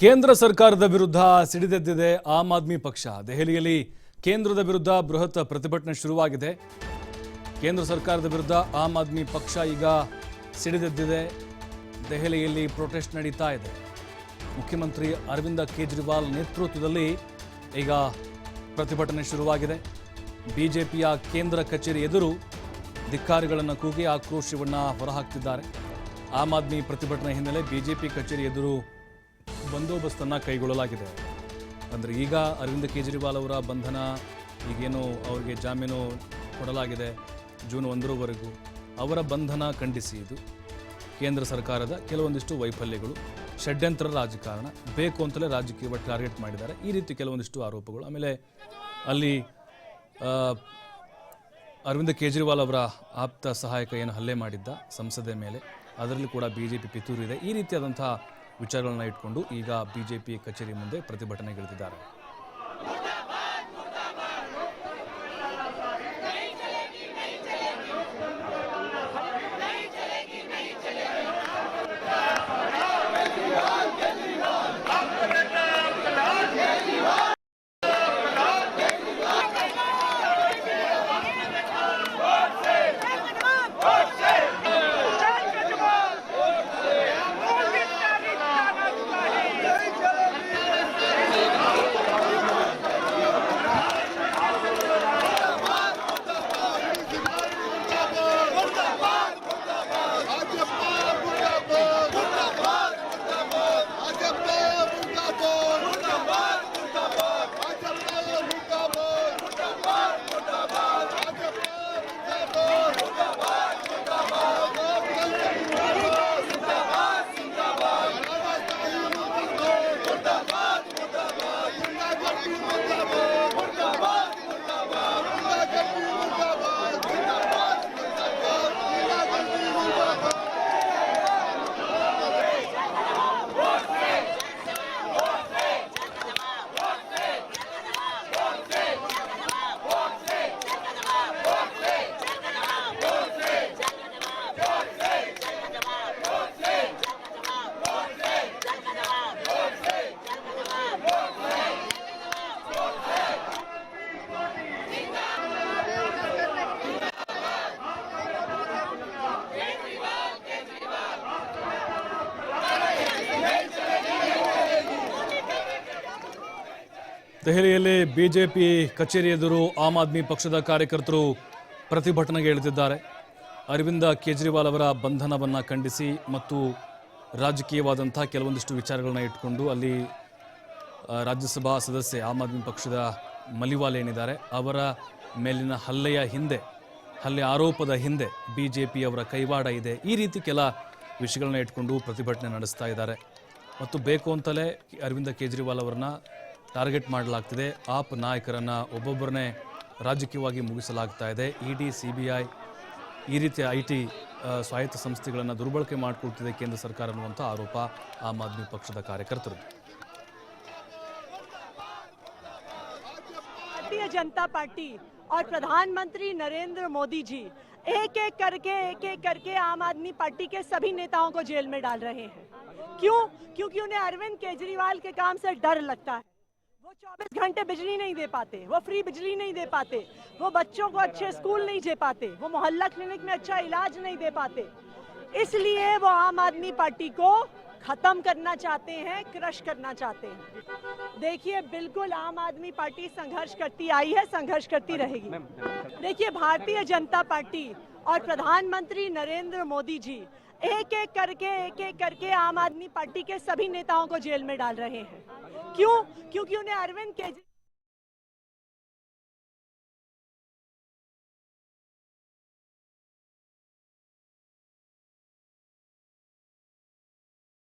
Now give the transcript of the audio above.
ಕೇಂದ್ರ ಸರ್ಕಾರದ ವಿರುದ್ಧ ಸಿಡಿದೆದ್ದಿದೆ ಆಮ್ ಆದ್ಮಿ ಪಕ್ಷ. ದೆಹಲಿಯಲ್ಲಿ ಕೇಂದ್ರದ ವಿರುದ್ಧ ಬೃಹತ್ ಪ್ರತಿಭಟನೆ ಶುರುವಾಗಿದೆ. ಕೇಂದ್ರ ಸರ್ಕಾರದ ವಿರುದ್ಧ ಆಮ್ ಆದ್ಮಿ ಪಕ್ಷ ಈಗ ಸಿಡಿದೆದ್ದಿದೆ. ದೆಹಲಿಯಲ್ಲಿ ಪ್ರೊಟೆಸ್ಟ್ ನಡೀತಾ ಇದೆ. ಮುಖ್ಯಮಂತ್ರಿ ಅರವಿಂದ ಕೇಜ್ರಿವಾಲ್ ನೇತೃತ್ವದಲ್ಲಿ ಈಗ ಪ್ರತಿಭಟನೆ ಶುರುವಾಗಿದೆ. ಬಿಜೆಪಿಯ ಕೇಂದ್ರ ಕಚೇರಿ ಎದುರು ಧಿಕ್ಕಾರಿಗಳನ್ನು ಕೂಗಿ ಆಕ್ರೋಶವನ್ನು ಹೊರಹಾಕ್ತಿದ್ದಾರೆ. ಆಮ್ ಆದ್ಮಿ ಪ್ರತಿಭಟನೆ ಹಿನ್ನೆಲೆ ಬಿಜೆಪಿ ಕಚೇರಿ ಎದುರು ಬಂದೋಬಸ್ತನ್ನು ಕೈಗೊಳ್ಳಲಾಗಿದೆ. ಅಂದರೆ ಈಗ ಅರವಿಂದ ಕೇಜ್ರಿವಾಲ್ ಅವರ ಬಂಧನ ಈಗೇನು ಅವರಿಗೆ ಜಾಮೀನು ಕೊಡಲಾಗಿದೆ ಜೂನ್ ಒಂದರವರೆಗೂ. ಅವರ ಬಂಧನ ಖಂಡಿಸಿ ಇದು. ಕೇಂದ್ರ ಸರ್ಕಾರದ ಕೆಲವೊಂದಿಷ್ಟು ವೈಫಲ್ಯಗಳು, ಷಡ್ಯಂತ್ರ ರಾಜಕಾರಣ, ಬೇಕು ಅಂತಲೇ ರಾಜಕೀಯ ಟಾರ್ಗೆಟ್ ಮಾಡಿದ್ದಾರೆ. ಈ ರೀತಿ ಕೆಲವೊಂದಿಷ್ಟು ಆರೋಪಗಳು. ಆಮೇಲೆ ಅಲ್ಲಿ ಅರವಿಂದ ಕೇಜ್ರಿವಾಲ್ ಅವರ ಆಪ್ತ ಸಹಾಯಕ ಏನು ಹಲ್ಲೆ ಮಾಡಿದ್ದ ಸಂಸದೆ ಮೇಲೆ, ಅದರಲ್ಲಿ ಕೂಡ ಬಿಜೆಪಿ ಪಿ ಇದೆ ಈ ರೀತಿಯಾದಂತಹ ವಿಚಾರಗಳನ್ನ ಇಟ್ಕೊಂಡು ಈಗ ಬಿಜೆಪಿ ಕಚೇರಿ ಮುಂದೆ ಪ್ರತಿಭಟನೆಗಿಳಿದಿದ್ದಾರೆ. ದೆಹಲಿಯಲ್ಲಿ ಬಿಜೆಪಿ ಕಚೇರಿ ಎದುರು ಆಮ್ ಆದ್ಮಿ ಪಕ್ಷದ ಕಾರ್ಯಕರ್ತರು ಪ್ರತಿಭಟನೆಗೆ ಇಳಿದಿದ್ದಾರೆ. ಅರವಿಂದ ಕೇಜ್ರಿವಾಲ್ ಅವರ ಬಂಧನವನ್ನು ಖಂಡಿಸಿ ಮತ್ತು ರಾಜಕೀಯವಾದಂಥ ಕೆಲವೊಂದಿಷ್ಟು ವಿಚಾರಗಳನ್ನ ಇಟ್ಕೊಂಡು ಅಲ್ಲಿ ರಾಜ್ಯಸಭಾ ಸದಸ್ಯೆ ಆಮ್ ಆದ್ಮಿ ಪಕ್ಷದ ಮಲಿವಾಲ್ ಏನಿದ್ದಾರೆ, ಅವರ ಮೇಲಿನ ಹಲ್ಲೆಯ ಹಿಂದೆ, ಹಲ್ಲೆ ಆರೋಪದ ಹಿಂದೆ ಬಿ ಜೆ ಪಿಯವರ ಕೈವಾಡ ಇದೆ. ಈ ರೀತಿ ಕೆಲ ವಿಷಯಗಳನ್ನ ಇಟ್ಕೊಂಡು ಪ್ರತಿಭಟನೆ ನಡೆಸ್ತಾ ಇದ್ದಾರೆ. ಮತ್ತು ಬೇಕು ಅಂತಲೇ ಅರವಿಂದ ಕೇಜ್ರಿವಾಲ್ ಅವರನ್ನ ಟಾರ್ಗೆಟ್ ಮಾಡಲಾಗ್ತಿದೆ ಆಪ್ ನಾಯಕರನ್ನ ಒಬ್ಬೊಬ್ಬರನ್ನೇ ರಾಜಕೀಯವಾಗಿ ಮುಗಿಸಲಾಗ್ತಾ ಇದೆ E D C B I ಈ ರೀತಿಯ ಐ ಟಿ ಸ್ವಾಯತ್ತ ಸಂಸ್ಥೆಗಳನ್ನು ದುರ್ಬಳಕೆ ಮಾಡಿಕೊಳ್ತಿದೆ ಕೇಂದ್ರ ಸರ್ಕಾರ ಅನ್ನುವಂಥ ಆರೋಪ ಆಮ್ ಆದ್ಮಿ ಪಕ್ಷದ ಕಾರ್ಯಕರ್ತರು भारतीय जनता पार्टी और प्रधानमंत्री नरेंद्र मोदी जी एक एक करके एक एक करके आम आदमी पार्टी के सभी नेताओं को जेल में डाल रहे हैं क्यों क्योंकि उन्हें अरविंद केजरीवाल के काम से डर लगता है वो 24 घंटे बिजली नहीं दे पाते वो फ्री बिजली नहीं दे पाते वो बच्चों को अच्छे स्कूल नहीं दे पाते वो मोहल्ला क्लिनिक में अच्छा इलाज नहीं दे पाते। इसलिए वो आम आदमी पार्टी को खत्म करना चाहते हैं क्रश करना चाहते हैं। देखिए बिल्कुल आम आदमी पार्टी संघर्ष करती आई है संघर्ष करती रहेगी। देखिए भारतीय जनता पार्टी और प्रधानमंत्री नरेंद्र मोदी जी एक एक करके, एक एक करके आम आदमी पार्टी के सभी नेताओं को जेल में डाल रहे हैं। क्यों? क्योंकि उन्हें अरविंद केजरीवाल